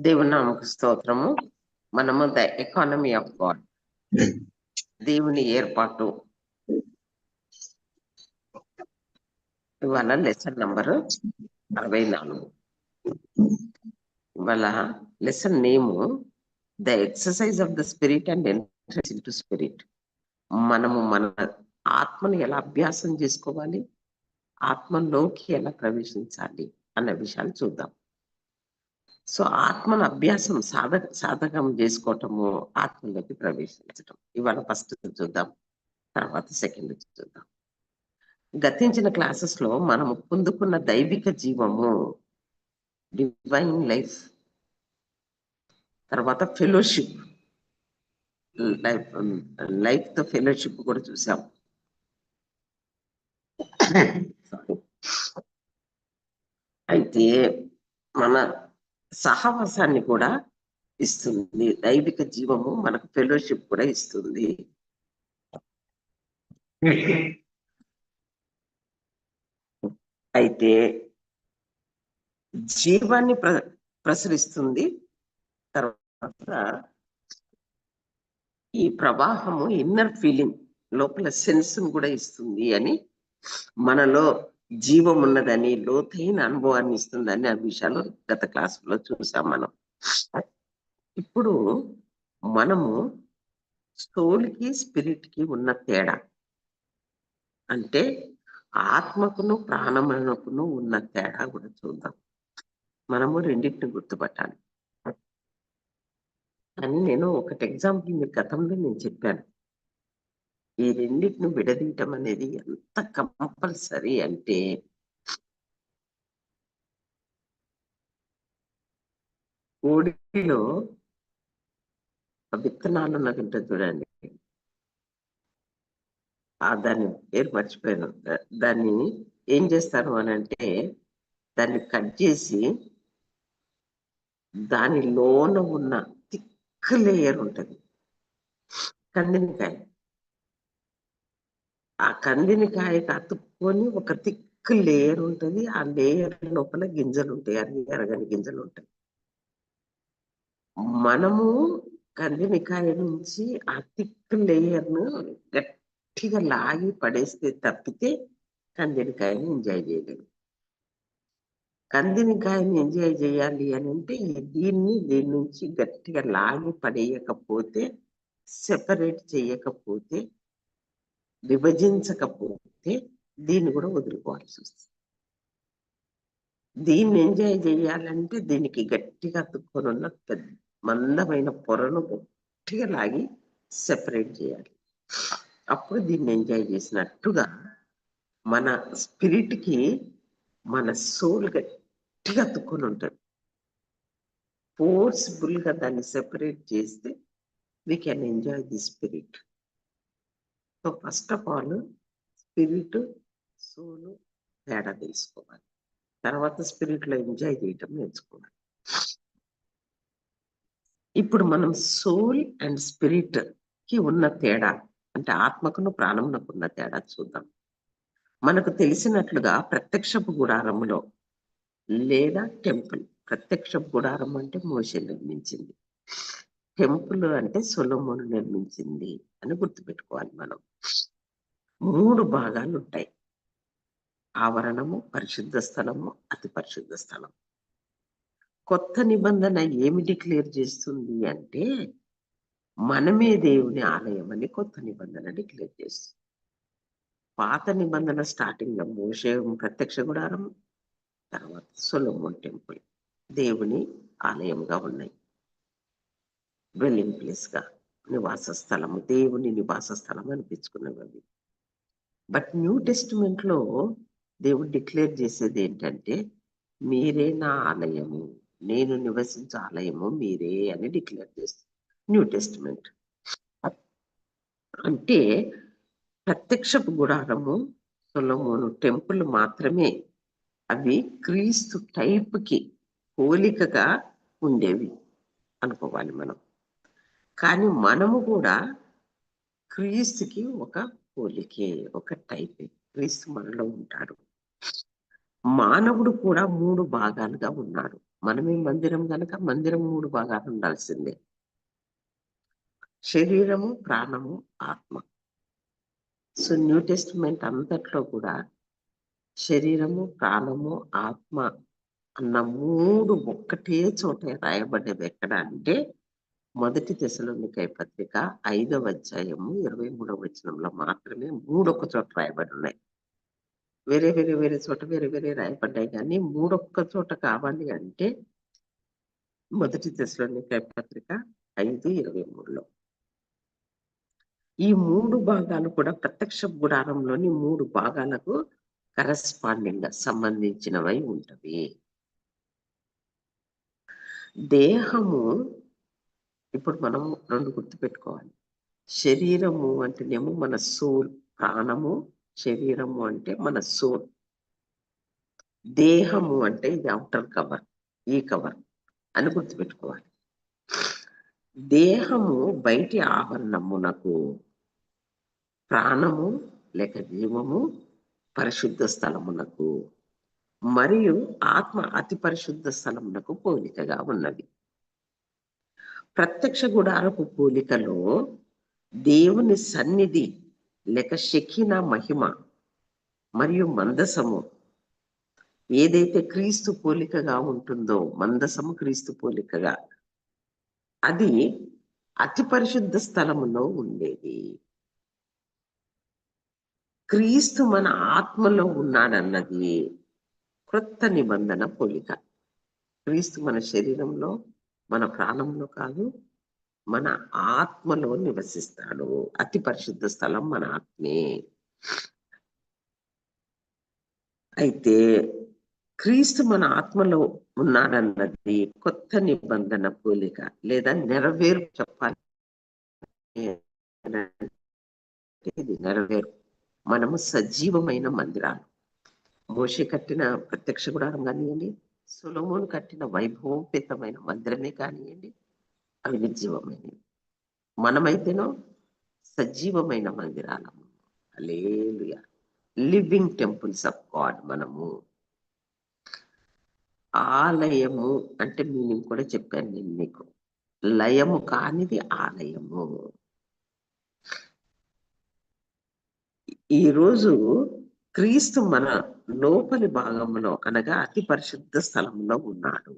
దేవుని నామకు స్తోత్రము. మనము ద ఎకానమీ ఆఫ్ గాడ్ దేవుని ఏర్పాటు. ఇవాళ లెసన్ నంబర్ అరవై నాలుగు ఇవాళ lesson name the exercise of the spirit and entrance into spirit మనము మన ఆత్మను ఎలా అభ్యాసం చేసుకోవాలి? ఆత్మలోకి ఎలా ప్రవేశించాలి? అన్న విషయాలు చూద్దాం. సో ఆత్మను అభ్యాసం సాధక సాధకం చేసుకోవటము ఆత్మలోకి ప్రవేశించటం. ఇవాళ ఫస్ట్ చూద్దాం తర్వాత సెకండ్ చూద్దాం. గతించిన క్లాసెస్లో మనము పొందుకున్న దైవిక జీవము డివైన్ లైఫ్ తర్వాత ఫెలోషిప్ లైఫ్ లైఫ్తో ఫెలోషిప్ కూడా చూసాం. అయితే మన సహవాసాన్ని కూడా ఇస్తుంది. దైవిక జీవము మనకు ఫెలోషిప్ కూడా ఇస్తుంది. అయితే జీవాన్ని ప్ర ప్రసరిస్తుంది. తర్వాత ఈ ప్రవాహము ఇన్నర్ ఫీలింగ్ లోపల సెన్స్ కూడా ఇస్తుంది అని మనలో జీవం ఉన్నదని లోతైన అనుభవాన్ని ఇస్తుందని ఆ విషయాలు గత క్లాసులో చూసాం మనం. ఇప్పుడు మనము సోల్కి స్పిరిట్కి ఉన్న తేడా. అంటే ఆత్మకును ప్రాణమునకును ఉన్న తేడా కూడా చూద్దాం. మనము రెండింటిని గుర్తుపట్టాలి. అని నేను ఒకటి ఎగ్జాంపుల్ మీ గతంలో నేను చెప్పాను. ఈ రెండింటిని విడదీయటం అనేది ఎంత కంపల్సరీ అంటే కోడిలో విత్తనాలు నాకు చూడండి. ఆ దాన్ని పేరు మర్చిపోయాను. దాన్ని ఏం చేస్తారు అని అంటే దాన్ని కట్ చేసి దాని లోన ఉన్న థిక్ లేయర్ ఉంటుంది. కందినకాయ ఆ కందినకాయకి అతుక్కొని ఒక తిక్కు లేయర్ ఉంటుంది. ఆ లేయర్ లోపల గింజలు ఉంటాయి. అన్ని ఎరగని గింజలు ఉంటాయి. మనము కందినికాయ నుంచి ఆ థిక్ లేయర్ను గట్టిగా లాగి పడేస్తే తప్పితే కందినికాయని ఎంజాయ్ చేయలేము. కందినికాయని ఎంజాయ్ చేయాలి అని అంటే దీన్ని దీని నుంచి గట్టిగా లాగి పడేయకపోతే సెపరేట్ చేయకపోతే విభజించకపోతే దీన్ని కూడా వదులుకోవాల్సి వస్తుంది. దీన్ని ఎంజాయ్ చేయాలంటే దీనికి గట్టిగా అతుక్కొని ఉన్న పెద్ద మందమైన పొరను గట్టిగా లాగి సెపరేట్ చేయాలి. అప్పుడు దీన్ని ఎంజాయ్ చేసినట్టుగా మన స్పిరిట్కి మన సోల్ గట్టిగా అతుక్కొని ఉంటుంది ఫోర్స్ఫుల్గా దాన్ని సెపరేట్ చేస్తే we can enjoy the spirit. So first of all spirit soul తేడా తెలుసుకోవాలి. తర్వాత స్పిరిట్లో ఎంజాయ్ చేయటం నేర్చుకోవాలి. ఇప్పుడు మనం సోల్ అండ్ స్పిరిట్కి ఉన్న తేడా అంటే ఆత్మకును ప్రాణమునకు ఉన్న తేడా చూద్దాం. మనకు తెలిసినట్లుగా ప్రత్యక్షపు గుడారములో లేదా టెంపుల్ ప్రత్యక్షపు గుడారం అంటే మోసే నిర్మించింది. టెంపుల్ అంటే సొలమును నిర్మించింది అని గుర్తుపెట్టుకోవాలి మనం. మూడు భాగాలు ఉంటాయి ఆవరణము పరిశుద్ధ స్థలము అతి పరిశుద్ధ స్థలం. కొత్త నిబంధన ఏమి డిక్లేర్ చేస్తుంది అంటే మనమే దేవుని ఆలయం అని కొత్త నిబంధన డిక్లేర్ చేస్తుంది. పాత నిబంధన స్టార్టింగ్లో మోసే ప్రత్యక్ష గుడారం తర్వాత సొలొమోన్ టెంపుల్. దేవుని ఆలయంగా ఉన్నాయి. డ్వెల్లింగ్ ప్లేస్గా నివాస స్థలము దేవుని నివాస స్థలం అనిపించుకున్నవి అవి బట్ న్యూ టెస్టిమెంట్లో దేవుడు డిక్లేర్ చేసేది ఏంటంటే మీరే నా ఆలయము నేను నివసించే ఆలయము మీరే అని డిక్లేర్ చేస్తుంది న్యూ టెస్టిమెంట్ అంటే ప్రత్యక్షపు గుడారము సొలొమోను టెంపుల్ మాత్రమే అవి క్రీస్తు టైప్కి పోలికగా ఉండేవి అనుకోవాలి మనం. కానీ మనము కూడా క్రీస్తుకి ఒక పోలికే ఒక టైప్. క్రీస్తు మనలో ఉంటాడు. మానవుడు కూడా మూడు భాగాలుగా ఉన్నాడు మనమే మందిరం గనక మందిరం మూడు భాగాలు ఉండాల్సిందే. శరీరము ప్రాణము ఆత్మ. సో న్యూ టెస్టిమెంట్ అంతట్లో కూడా శరీరము ప్రాణము ఆత్మ అన్న మూడు ఒక్కటే చోట రాయబడ్డవి. ఎక్కడ అంటే మొదటి దశలోనికై పత్రిక ఐదవ అధ్యాయము ఇరవై మూడవ వచనంలో మాత్రమే మూడొక్క చోట రాయబడి ఉన్నాయి. వేరే వేరే వేరే చోట వేరే వేరే రాయబడ్డాయి కానీ మూడొక్క చోట కావాలి అంటే మొదటి దశలోనికై పత్రిక ఐదు ఇరవై మూడులో. ఈ మూడు భాగాలు కూడా ప్రత్యక్ష గుడారంలోని మూడు భాగాలకు కరస్పాండింగ్గా సంబంధించినవై ఉంటవి. దేహము ఇప్పుడు మనం రెండు గుర్తుపెట్టుకోవాలి. శరీరము అంటేనేమో మన సోల్. ప్రాణము శరీరము అంటే మన సోల్. దేహము అంటే ఇది అవుటర్ కవర్ ఈ కవర్ అని గుర్తుపెట్టుకోవాలి. దేహము బయటి ఆవరణమునకు ప్రాణము లేక జీవము పరిశుద్ధ స్థలమునకు మరియు ఆత్మ అతి పరిశుద్ధ స్థలమునకు పోలికగా ఉన్నది. ప్రత్యక్ష గుడారపు పోలికలో దేవుని సన్నిధి లేక శకిన మహిమ మరియు మందసము ఏదైతే క్రీస్తు పోలికగా ఉంటుందో మందసము క్రీస్తు పోలికగా అది అతి పరిశుద్ధ స్థలములో ఉండేది. క్రీస్తు మన ఆత్మలో ఉన్నాడన్నది క్రొత్త నిబంధన పోలిక. క్రీస్తు మన శరీరంలో మన ప్రాణంలో కాదు మన ఆత్మలో నివసిస్తాడు. అతి పరిశుద్ధ స్థలం మన ఆత్మే. అయితే క్రీస్తు మన ఆత్మలో ఉన్నాడన్నది కొత్త నిబంధన పోలిక లేదా నెరవేరు చెప్పాలి. ఇది నెరవేరు. మనము సజీవమైన మందిరాలు. మోషే కట్టిన ప్రత్యక్ష గుడారం కానివ్వండి సులమోను కట్టిన వైభవోపేతమైన మందిరమే కానివ్వండి అవి నిర్జీవమైనవి. మనమైతేనో సజీవమైన మందిరాలము. Hallelujah living temples of God మనము. ఆలయము అంటే మీనింగ్ కూడా చెప్పాను నేను మీకు. లయము కానిది ఆలయము. ఈరోజు క్రీస్తు మన లోపలి భాగంలో అనగా అతి పరిశుద్ధ స్థలంలో ఉన్నాడు.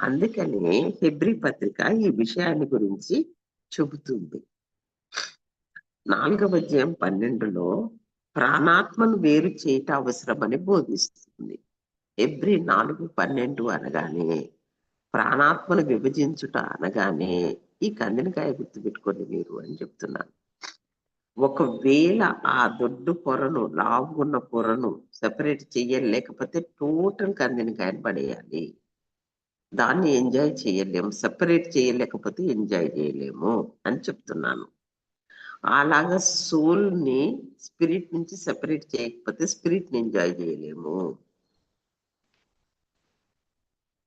అందుకని హెబ్రి పత్రిక ఈ విషయాన్ని గురించి చెబుతుంది. నాలుగవ అధ్యాయం పన్నెండులో ప్రాణాత్మను వేరు చేయట అవసరమని బోధిస్తుంది. ఎబ్రి నాలుగు పన్నెండు అనగానే ప్రాణాత్మను విభజించుట అనగానే ఈ కందినకాయ గుర్తుపెట్టుకోండి మీరు అని చెప్తున్నాను. ఒకవేళ ఆ దొడ్డు పొరను లావుగున్న పొరను సెపరేట్ చెయ్యలేకపోతే టోటల్ కందినకాయని పడేయాలి. దాన్ని ఎంజాయ్ చేయలేము సెపరేట్ చేయలేకపోతే ఎంజాయ్ చేయలేము అని చెప్తున్నాను. అలాగా సోల్ని స్పిరిట్ నుంచి సెపరేట్ చేయకపోతే స్పిరిట్ని ఎంజాయ్ చేయలేము.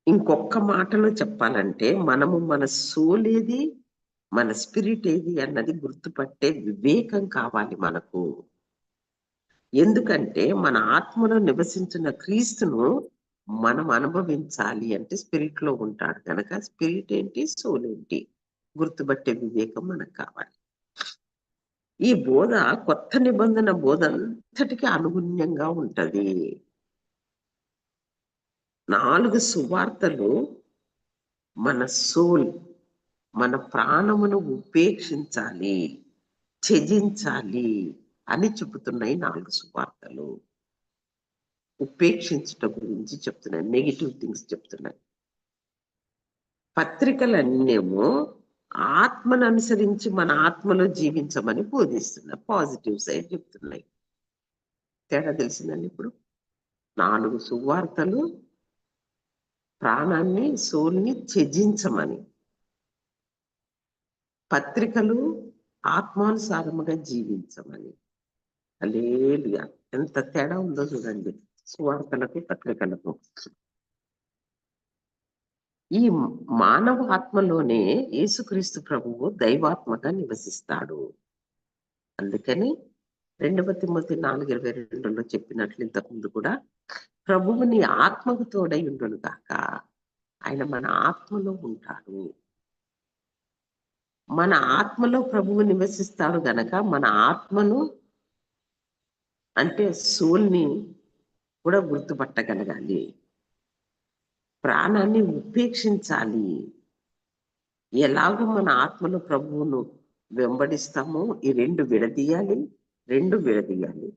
ఇంకొక మాటలో చెప్పాలంటే మనము మన సోల్ ఏది? మన స్పిరిట్ ఏది అన్నది గుర్తుపట్టే వివేకం కావాలి మనకు. ఎందుకంటే మన ఆత్మలో నివసించిన క్రీస్తును మనం అనుభవించాలి అంటే స్పిరిట్లో ఉంటాడు కనుక స్పిరిట్ ఏంటి సోల్ ఏంటి? గుర్తుపట్టే వివేకం మనకు కావాలి. ఈ బోధ కొత్త నిబంధన బోధ అంతటికి అనుగుణ్యంగా ఉంటది. నాలుగు సువార్తలు మన సోల్ మన ప్రాణమును ఉపేక్షించాలి త్యజించాలి అని చెబుతున్నాయి నాలుగు సువార్తలు. ఉపేక్షించట గురించి చెప్తున్నాయి నెగిటివ్ థింగ్స్ చెప్తున్నాయి. పత్రికలన్నేమో ఆత్మను అనుసరించి మన ఆత్మలో జీవించమని బోధిస్తున్నాయి పాజిటివ్ సైడ్ చెప్తున్నాయి. తేడా తెలిసిందండి ఇప్పుడు? నాలుగు సువార్తలు ప్రాణాన్ని సోల్ని త్యజించమని. పత్రికలు ఆత్మానుసారముగా జీవించమని. అలేలుగా ఎంత తేడా ఉందో చూడండి. సువార్తలకు పత్రికలకు. ఈ మానవ ఆత్మలోనే యేసుక్రీస్తు ప్రభువు దైవాత్మగా నివసిస్తాడు. అందుకని రెండవ తిమ్మతి నాలుగు ఇరవై రెండులో చెప్పినట్లు ఇంతకుముందు కూడా ప్రభువుని ఆత్మకు తోడై ఉండును కాక ఆయన మన ఆత్మలో ఉంటాడు. మన ఆత్మలో ప్రభువు నివసిస్తాడు గనక మన ఆత్మను అంటే సోల్ని కూడా గుర్తుపట్టగలగాలి. ప్రాణాన్ని ఉపేక్షించాలి. ఎలాగో మన ఆత్మలో ప్రభువును వెంబడిస్తామో ఈ రెండు విడదీయాలి రెండు విడదీయాలి.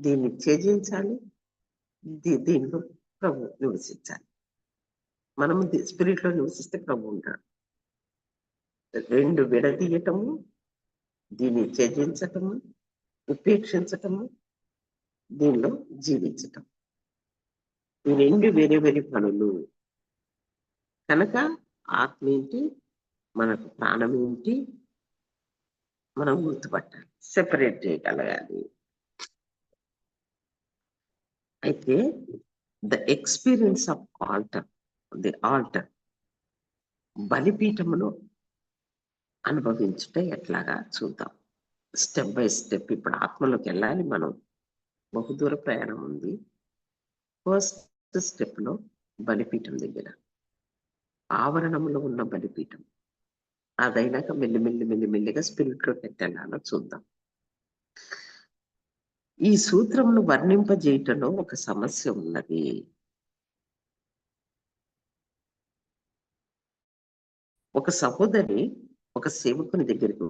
దీన్ని త్యజించాలి దీనిలో ప్రభు నివసించాలి. మనము స్పిరిట్లో నివసిస్తే ప్రభు ఉంటాడు. రెండు విడదీయటము దీన్ని త్యజించటము ఉపేక్షించటము దీనిలో జీవించటం. ఈ రెండు వేరే వేరే పనులు. కనుక ఆత్మ ఏంటి? మనకు ప్రాణం ఏంటి? మనం గుర్తుపట్టాలి. సెపరేట్ చేయగలగాలి. అయితే the experience of altar the altar బలిపీఠమును అనుభవించుట ఎట్లాగా చూద్దాం. స్టెప్ బై స్టెప్ ఇప్పుడు ఆత్మలోకి వెళ్ళాలి మనం. బహుదూర ప్రయాణం ఉంది. ఫస్ట్ స్టెప్లో బలిపీఠం దగ్గర. ఆవరణంలో ఉన్న బలిపీఠం. అదైనాక మెల్లిమెల్లి మెల్లిమెల్లిగా మెల్లి మెల్లిగా స్పిరిట్లోకి చూద్దాం. ఈ సూత్రమును వర్ణింపజేయటంలో ఒక సమస్య ఉన్నది. ఒక సహోదరి ఒక సేవకుని దగ్గరికి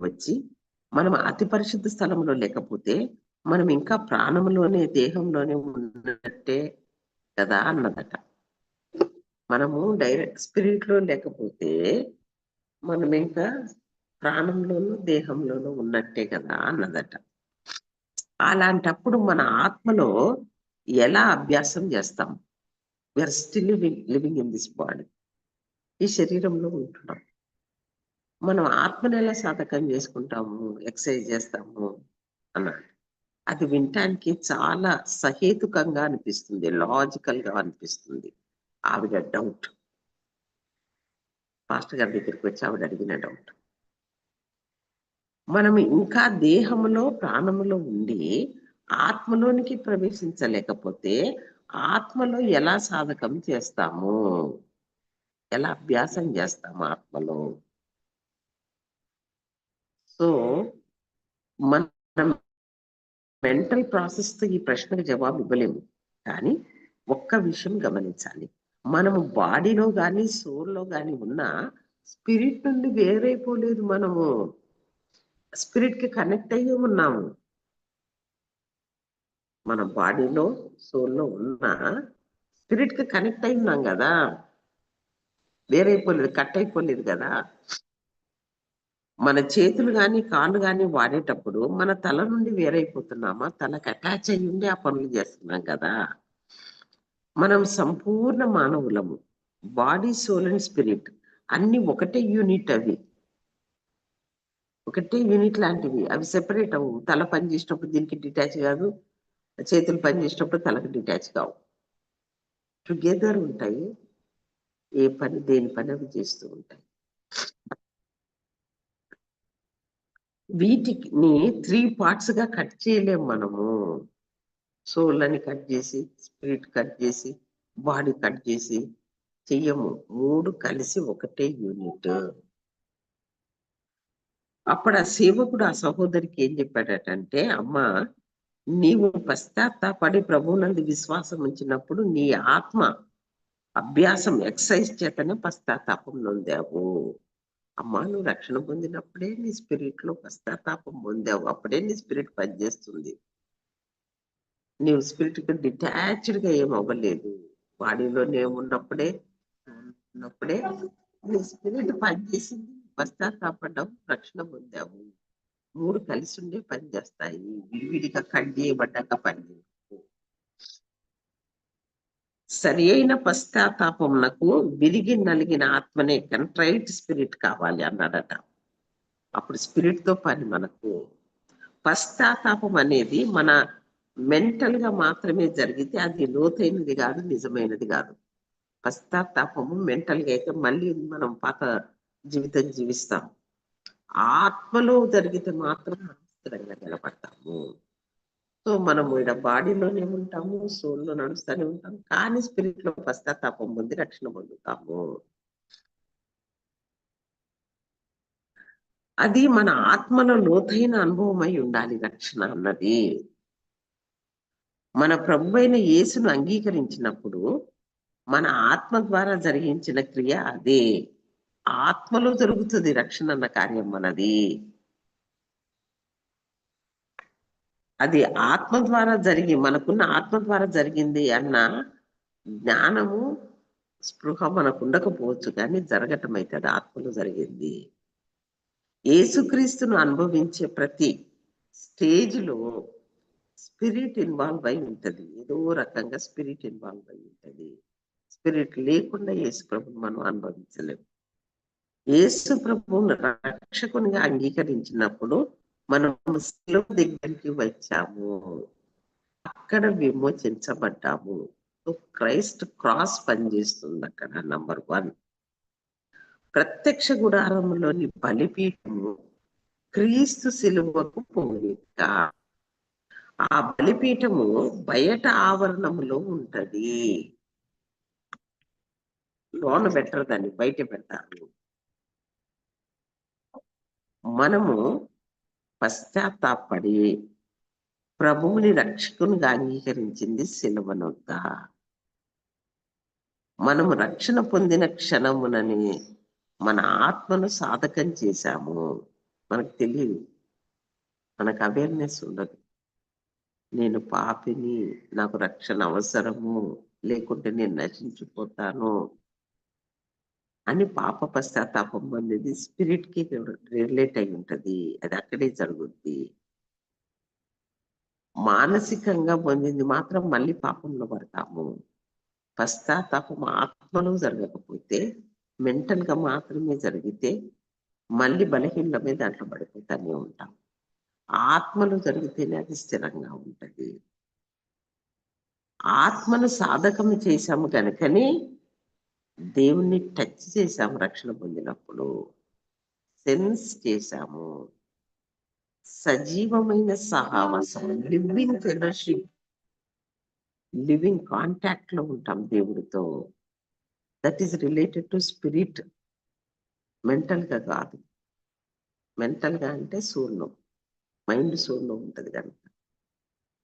వచ్చి మనం అతి పరిశుద్ధ స్థలంలో లేకపోతే మనం ఇంకా ప్రాణంలోనే దేహంలోనే ఉన్నట్టే కదా అన్నదట. మనము డైరెక్ట్ స్పిరిట్లో లేకపోతే మనం ఇంకా ప్రాణంలోనూ దేహంలోనూ ఉన్నట్టే కదా అన్నదట. అలాంటప్పుడు మన ఆత్మలో ఎలా అభ్యాసం చేస్తాం? We are still living living in this body ఈ శరీరంలో ఉంటున్నాం. మనం ఆత్మను ఎలా సాధకం చేసుకుంటాము? ఎక్సర్సైజ్ చేస్తాము? అన్నాడు. అది వినటానికి చాలా సహేతుకంగా అనిపిస్తుంది లాజికల్గా అనిపిస్తుంది. ఆవిడ డౌట్. పాస్టర్ గారి దగ్గరికి వచ్చి ఆవిడ అడిగిన డౌట్. మనం ఇంకా దేహంలో ప్రాణములో ఉండి ఆత్మలోనికి ప్రవేశించలేకపోతే ఆత్మలో ఎలా సాధకం చేస్తాము? ఎలా అభ్యాసం చేస్తాము ఆత్మలో? సో మనం మెంటల్ ప్రాసెస్తో ఈ ప్రశ్నకు జవాబు ఇవ్వలేము. కానీ ఒక్క విషయం గమనించాలి. మనము బాడీలో కానీ సోల్లో కానీ ఉన్న స్పిరిట్ నుండి వేరైపోలేదు మనము. స్పిరిట్కి కనెక్ట్ అయ్యి ఉన్నాము. మన బాడీలో సోల్లో ఉన్న స్పిరిట్కి కనెక్ట్ అయి ఉన్నాం కదా. వేరైపోలేదు కట్ అయిపోలేదు కదా. మన చేతులు కానీ కాళ్ళు కానీ వాడేటప్పుడు మన తల నుండి వేరైపోతున్నామా? తలకు అటాచ్ అయ్యి ఉండి ఆ పనులు చేస్తున్నాం కదా. మనం సంపూర్ణ మానవులము. బాడీ సోల్ అండ్ స్పిరిట్ అన్ని ఒకటే యూనిట్ అవి. ఒకటే యూనిట్ లాంటివి. అవి సెపరేట్ అవు తల పని చేసినప్పుడు దీనికి డిటాచ్ కాదు. చేతులు పని చేసినప్పుడు తలకు డిటాచ్ కావు. టుగెదర్ ఉంటాయి. ఏ పని దేని పని అవి చేస్తూ ఉంటాయి. వీటిని త్రీ పార్ట్స్గా కట్ చేయలేము మనము. సోల్ అని కట్ చేసి స్పిరిట్ కట్ చేసి బాడీ కట్ చేసి చెయ్యము. మూడు కలిసి ఒకటే యూనిట్. అప్పుడు ఆ సేవకుడు ఆ సహోదరికి ఏం చెప్పాడటంటే అమ్మా నీవు పశ్చాత్తాపడి ప్రభువునందు విశ్వాసం ఉంచినప్పుడు నీ ఆత్మ అభ్యాసం ఎక్సైజ్ చేతనే పశ్చాత్తాపం నొందావు. అమ్మా నువ్వు రక్షణ పొందినప్పుడే నీ స్పిరిట్లో పశ్చాత్తాపం పొందావు. అప్పుడే నీ స్పిరిట్ పనిచేస్తుంది. నీవు స్పిరిట్కి డిటాచ్డ్గా ఏం అవ్వలేదు. బాడీలోనే ఉన్నప్పుడే ఉన్నప్పుడే నీ స్పిరిట్ పనిచేసింది. పశ్చాత్తాపడ్డావు రక్షణ పొందావు. మూడు కలిసి ఉండే పని చేస్తాయి. విడివిడిగా కట్ పడ్డాక పని సరి అయిన పశ్చాత్తాపమునకు విరిగి నలిగిన ఆత్మనే కంట్రైట్ స్పిరిట్ కావాలి అన్నాడట. అప్పుడు స్పిరిట్తో పని మనకు. పశ్చాత్తాపం అనేది మన మెంటల్గా మాత్రమే జరిగితే అది లోతైనది కాదు నిజమైనది కాదు. పశ్చాత్తాపము మెంటల్గా అయితే మళ్ళీ మనం పాత జీవితం జీవిస్తాం ఆత్మలో జరిగితే మాత్రం స్థిరంగా నిలబడతాము. సో మనము ఇక్కడ బాడీలోనే ఉంటాము సోల్లో నడుస్తూనే ఉంటాం కానీ స్పిరిట్లో పశ్చాత్తాపం పొంది రక్షణ పొందుతాము. అది మన ఆత్మలో లోతైన అనుభవం అయి ఉండాలి రక్షణ అన్నది. మన ప్రభు అయిన యేసును అంగీకరించినప్పుడు మన ఆత్మ ద్వారా జరిగించిన క్రియ అదే. ఆత్మలో జరుగుతుంది రక్షణ అన్న కార్యం మనది. అది ఆత్మ ద్వారా జరిగి మనకున్న ఆత్మ ద్వారా జరిగింది అన్న జ్ఞానము స్పృహ మనకు ఉండకపోవచ్చు కానీ జరగటం అయితే అది ఆత్మలో జరిగింది. ఏసుక్రీస్తును అనుభవించే ప్రతి స్టేజ్లో స్పిరిట్ ఇన్వాల్వ్ అయి ఉంటుంది. ఏదో రకంగా స్పిరిట్ ఇన్వాల్వ్ అయి ఉంటుంది. స్పిరిట్ లేకుండా యేసు ప్రభుని మనం అనుభవించలేము యేసు ప్రభువును రక్షకునిగా అంగీకరించినప్పుడు మనం శిలువ దగ్గరికి వచ్చాము. అక్కడ విమోచించబడ్డాము. క్రైస్ట్ క్రాస్ పనిచేస్తుంది అక్కడ నంబర్ వన్ ప్రత్యక్ష గుడారంలోని బలిపీఠము క్రీస్తు శిలువకు పోలిక ఆ బలిపీఠము బయట ఆవరణములో ఉంటది. లోన పెట్టరు దాన్ని బయట పెడతారు. మనము పశ్చాత్తాపడి ప్రభువుని రక్షకునిగా అంగీకరించింది శిలువనొద్ద మనము రక్షణ పొందిన క్షణమునని మన ఆత్మను సాధకం చేశాము. మనకు తెలియదు. మనకు అవేర్నెస్ ఉండదు. నేను పాపిని నాకు రక్షణ అవసరము లేకుంటే నేను నశించిపోతాను. అని పాప పశ్చాత్తాపం అనేది స్పిరిట్కి రిలేట్ అయి ఉంటది. అది అక్కడే జరుగుద్ది. మానసికంగా పొందింది మాత్రం మళ్ళీ పాపంలో పడతాము. పశ్చాత్తాపం ఆత్మలో జరగకపోతే మెంటల్గా మాత్రమే జరిగితే మళ్ళీ బలహీనమే దాంట్లో పడిపోతానే ఉంటాం. ఆత్మలో జరిగితేనే అది స్థిరంగా ఉంటది. ఆత్మను సాధకం చేశాము కనుకనే దేవుణ్ణి టచ్ చేశాము రక్షణ పొందినప్పుడు. సెన్స్ చేశాము. సజీవమైన సహావాసం లివింగ్ ఫెలోషిప్ లివింగ్ కాంటాక్ట్లో ఉంటాం దేవుడితో. That is related to spirit మెంటల్గా కాదు. మెంటల్గా అంటే శూన్యం. మైండ్ శూన్యం ఉంటది కనుక.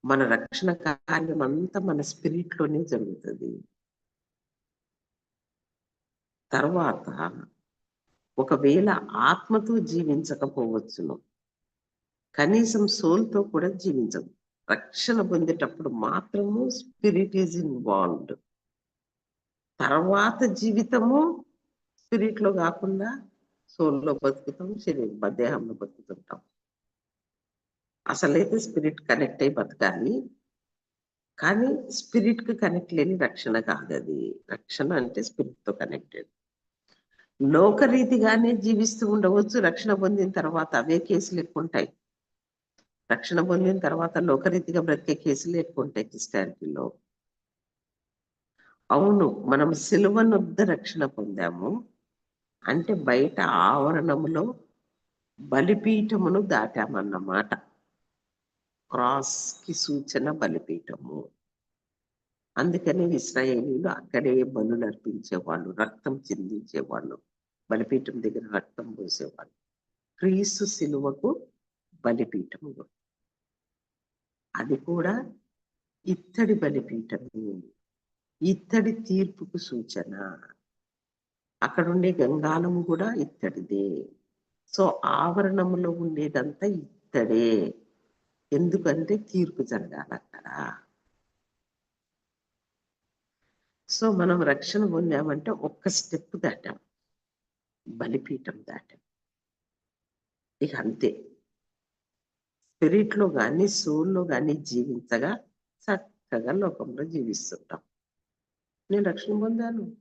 మన రక్షణ కార్యం అంతా మన స్పిరిట్లోనే జరుగుతుంది. తర్వాత ఒకవేళ ఆత్మతో జీవించకపోవచ్చును కనీసం సోల్తో కూడా జీవించదు. రక్షణ పొందేటప్పుడు మాత్రము స్పిరిట్ ఈజ్ ఇన్వాల్వ్డ్ తర్వాత జీవితము స్పిరిట్లో కాకుండా సోల్లో బతుకుతాం శరీరం దేహంలో బతుకుతుంటాం. అసలైతే స్పిరిట్ కనెక్ట్ అయి బతకాలి కానీ స్పిరిట్కి కనెక్ట్ లేని రక్షణ కాదు అది రక్షణ అంటే స్పిరిట్తో కనెక్టెడ్ లోకరీతిగానే జీవిస్తూ ఉండవచ్చు. రక్షణ పొందిన తర్వాత అవే కేసులు ఎక్కువ ఉంటాయి. రక్షణ పొందిన తర్వాత లోకరీతిగా బ్రతికే కేసులు ఎక్కువ ఉంటాయి క్రిస్టియానిటీలో. అవును మనం సిలువనొద్ద రక్షణ పొందాము. అంటే బయట ఆవరణములో బలిపీఠమును దాటామన్నమాట. క్రాస్కి సూచన బలిపీఠము. అందుకని ఇస్రాయేలీలు అక్కడే బలు అర్పించేవాళ్ళు రక్తం చిందించేవాళ్ళు బలిపీఠం దగ్గర రక్తం పోసేవాళ్ళు. క్రీస్తు సిలువకు బలిపీఠము అది కూడా ఇత్తడి బలిపీఠము. ఇత్తడి తీర్పుకు సూచన. అక్కడుండే గంగాలము కూడా ఇత్తడిదే. సో ఆవరణములో ఉండేదంతా ఇత్తడే. ఎందుకంటే తీర్పు జరగాలి అక్కడ సో మనం రక్షణ పొందామంటే ఒక్క స్టెప్ దాటాం. బలిపీఠం దాటాం. ఇక అంతే. స్పిరిట్లో కానీ సోల్లో కానీ జీవించగా చక్కగా లోకంలో జీవిస్తుంటాం. నేను రక్షణ పొందాను.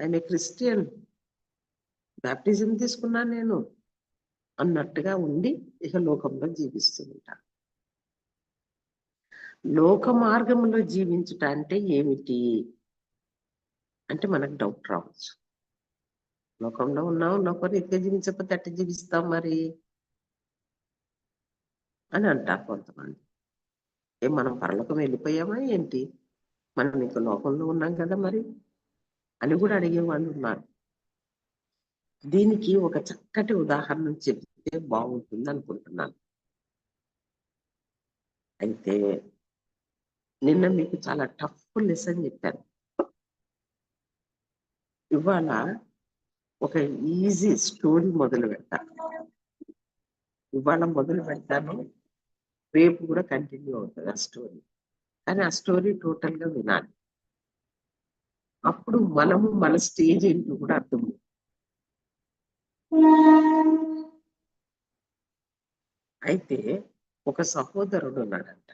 ఆయన క్రిస్టియన్. బ్యాప్టిజం తీసుకున్నాను నేను. అన్నట్టుగా ఉండి ఇక లోకంలో జీవిస్తూ ఉంటాను. లోక మార్గంలో జీవించుట అంటే ఏమిటి? అంటే మనకు డౌట్ రావచ్చు. లోకంలో ఉన్నావు లోకరీతిగా జీవించకపోతే అట్ట జీవిస్తాం మరి? అని అంటారు కొంతమంది. ఏం మనం పరలోకం వెళ్ళిపోయామా ఏంటి? మనం ఇంక లోకంలో ఉన్నాం కదా మరి? అని కూడా అడిగే వాళ్ళు ఉన్నారు. దీనికి ఒక చక్కటి ఉదాహరణ చెప్తే బాగుంటుంది అనుకుంటున్నాను. అయితే నిన్న మీకు చాలా టఫ్ లెసన్ చెప్పాను. ఇవాళ ఒక ఈజీ స్టోరీ మొదలు పెడతాను ఇవాళ మొదలు పెడతాను. రేపు కూడా కంటిన్యూ అవుతుంది ఆ స్టోరీ కానీ ఆ స్టోరీ టోటల్గా వినాలి. అప్పుడు మనము మన స్టేజ్ ఏంటో కూడా అర్థం అయితే ఒక సహోదరుడు ఉన్నాడంట.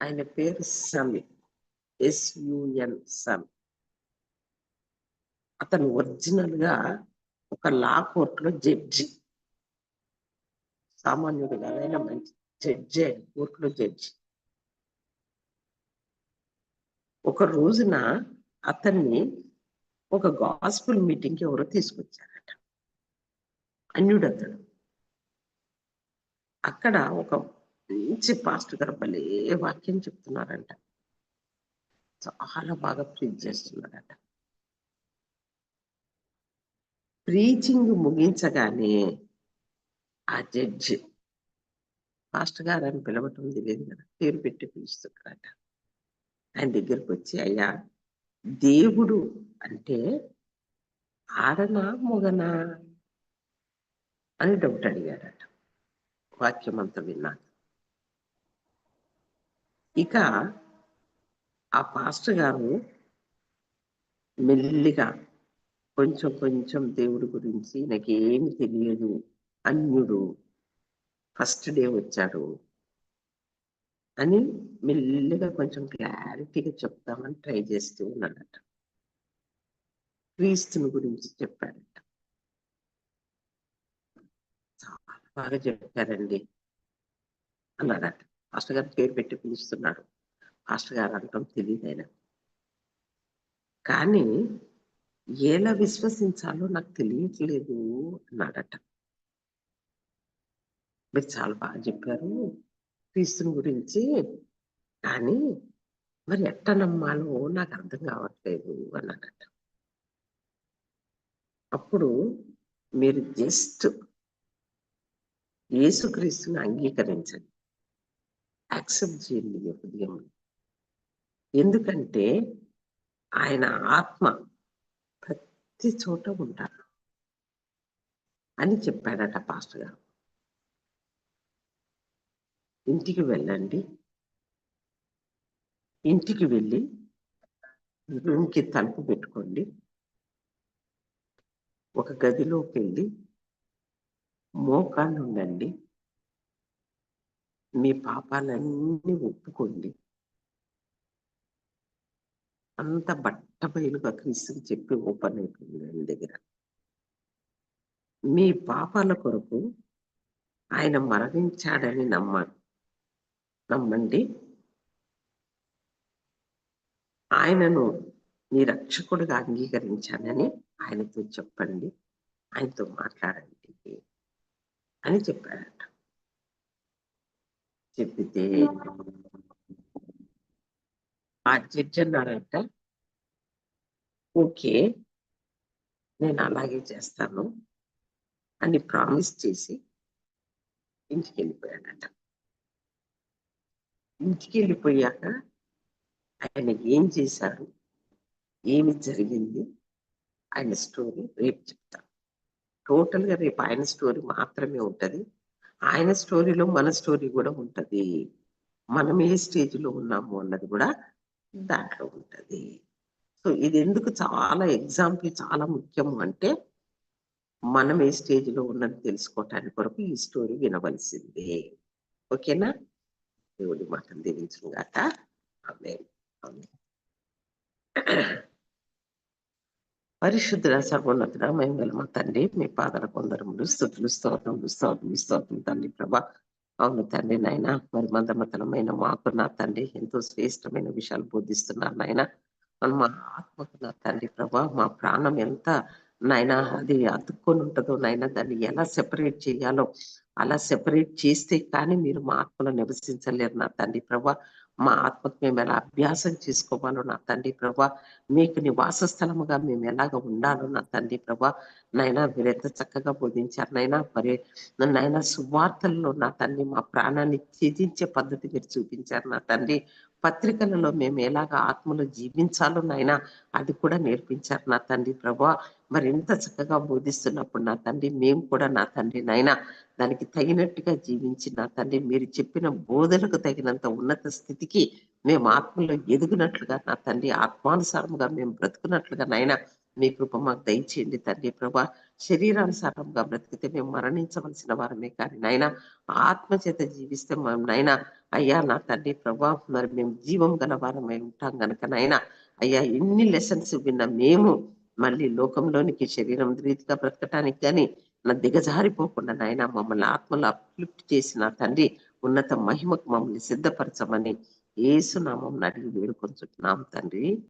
ఆయన పేరు సమి. ఎస్యుఎన్ సమి. అతను ఒరిజినల్గా ఒక లా కోర్టులో జడ్జి. సామాన్యుడు కాదైనా మంచి జడ్జి ఆయన కోర్టులో జడ్జి. ఒక రోజున అతన్ని ఒక గాస్పుల్ మీటింగ్కి ఎవరో తీసుకొచ్చారట. అన్యుడు అతడు అక్కడ ఒక మంచి పాస్ట్ గారు భలే వాక్యం చెప్తున్నారంట. చాలా బాగా ప్రీచ్ చేస్తున్నారట. ప్రీచింగ్ ముగించగానే ఆ జడ్జి పాస్టర్ గారు అని పిలవటం తెలియదు కదా. పేరు పెట్టి పిలుస్తున్నారట. ఆయన దగ్గరికి వచ్చి అయ్యా దేవుడు అంటే ఆడనా మొగనా? అని డౌట్ అడిగాడట వాక్యం అంతా విన్నాక. ఇక ఆ పాస్టర్ గారు మెల్లిగా కొంచెం కొంచెం దేవుడి గురించి నాకు ఏమి తెలియదు. అన్యుడు ఫస్ట్ డే వచ్చాడు. అని మెల్లిగా కొంచెం క్లారిటీగా చెప్తామని ట్రై చేస్తూ ఉన్నాడట. క్రీస్తుని గురించి చెప్పాడట. చాలా బాగా చెప్పారండి అన్నాడట. ఫాస్టర్ గారు పేరు పెట్టి పిలుస్తున్నాడు. ఫాస్టర్ గారు అనటం తెలియదు ఆయన కానీ ఎలా విశ్వసించాలో నాకు తెలియట్లేదు అన్నాడట. మీరు చాలా బాగా చెప్పారు క్రీస్తుని గురించి కానీ మరి ఎట్ట నమ్మాలో నాకు అర్థం కావట్లేదు అన్నాడట. అప్పుడు మీరు జస్ట్ యేసుక్రీస్తుని అంగీకరించండి. యాక్సెప్ట్ చేయండి ఉదయం హృదయంలో. ఎందుకంటే ఆయన ఆత్మ ప్రతి చోట ఉంటారు అని చెప్పాడట పాస్టర్ గారు. ఇంటికి వెళ్ళండి. ఇంటికి వెళ్ళి రూమ్కి తలుపు పెట్టుకోండి. ఒక గదిలోకి వెళ్ళి మోకాళ్ళు ఉండండి మీ పాపాలన్నీ ఒప్పుకోండి. అంత బట్ట బయలుగా క్రీస్తుకి చెప్పి ఓపెన్ అయిపోయింది ఆయన దగ్గర. మీ పాపాల కొరకు ఆయన మరణించాడని నమ్మ నమ్మండి. ఆయనను మీ రక్షకుడిగా అంగీకరించానని ఆయనతో చెప్పండి. ఆయనతో మాట్లాడండి అని చెప్పాడట చెప్పితే ఆ అన్నారంట ఓకే. నేను అలాగే చేస్తాను. అని ప్రామిస్ చేసి ఇంటికి వెళ్ళిపోయానట ఇంటికి వెళ్ళిపోయాక ఆయన ఏం చేశారు? ఏమి జరిగింది? ఆయన స్టోరీ రేపు చెప్తాను టోటల్గా రేపు ఆయన స్టోరీ మాత్రమే ఉంటుంది. ఆయన స్టోరీలో మన స్టోరీ కూడా ఉంటుంది. మనం ఏ స్టేజ్లో ఉన్నాము అన్నది కూడా దాంట్లో ఉంటది. సో ఇది ఎందుకు చాలా ఎగ్జాంపుల్ చాలా ముఖ్యము అంటే మనం ఏ స్టేజ్లో ఉన్నది తెలుసుకోవటానికి కొరకు ఈ స్టోరీ వినవలసిందే. ఓకేనా? దేవుడి మాటను దీవించిన గాక. ఆమె పరిశుద్ధ సర్వోన్నతుడ మేము మా తండ్రి మీ పాదల కొందరములు స్థుతులు స్తోత్రములు స్తోత్రములు స్తోత్రం తండ్రి ప్రభా. అవును తండ్రి నాయన. మరి మందమతనమైన మాకు నా తండ్రి ఎంతో శ్రేష్టమైన విషయాలు బోధిస్తున్నారు నాయన. మన మా ఆత్మకు నా తండ్రి ప్రభా మా ప్రాణం ఎంత నాయన అది అతుక్కొని ఉంటుందో నాయన దాన్ని ఎలా సెపరేట్ చేయాలో అలా సెపరేట్ చేస్తే కానీ మీరు మా ఆత్మలో నివసించలేరు నా తండ్రి ప్రభా. మా ఆత్మకు మేము ఎలా అభ్యాసం చేసుకోవాలో నా తండ్రి ప్రభా మీకు నివాస స్థలముగా మేము ఎలాగ ఉండాలో నా తండ్రి ప్రభా నైనా మీరు ఎంత చక్కగా బోధించారు నైనా మరి నైనా సువార్తల్లో నా తండ్రి మా ప్రాణాన్ని త్యజించే పద్ధతి మీరు చూపించారు నా తండ్రి. పత్రికలలో మేము ఎలాగ ఆత్మలో జీవించాలో నాయన అది కూడా నేర్పించారు నా తండ్రి ప్రభా. మరి ఎంత చక్కగా బోధిస్తున్నప్పుడు నా తండ్రి మేము కూడా నా తండ్రి నాయన దానికి తగినట్టుగా జీవించి నా తండ్రి మీరు చెప్పిన బోధనకు తగినంత ఉన్నత స్థితికి మేము ఆత్మలో ఎదుగునట్లుగా నా తండ్రి ఆత్మానుసారముగా మేము బ్రతుకున్నట్లుగా నాయన మీ కృప మాకు దయచేయండి తండ్రి ప్రభా. శరీరానుసారంగా బ్రతికితే మేము మరణించవలసిన వారమే కానీ నాయన ఆత్మ చేత జీవిస్తే మేము నాయన అయ్యా నా తండ్రి ప్రభా మరి మేము జీవం గల వారమై ఉంటాం గనక నాయన అయ్యా ఎన్ని లెసన్స్ విన్న మేము మళ్ళీ లోకంలోనికి శరీరం రీతిగా బ్రతకటానికి కానీ నా దిగజారిపోకుండా నాయన మమ్మల్ని ఆత్మలో అప్లిఫ్ట్ చేసిన తండ్రి ఉన్నత మహిమకు మమ్మల్ని సిద్ధపరచమని ఏసునామం అడిగి వేడుకొని వేడుకొంచుతున్నాం తండ్రి.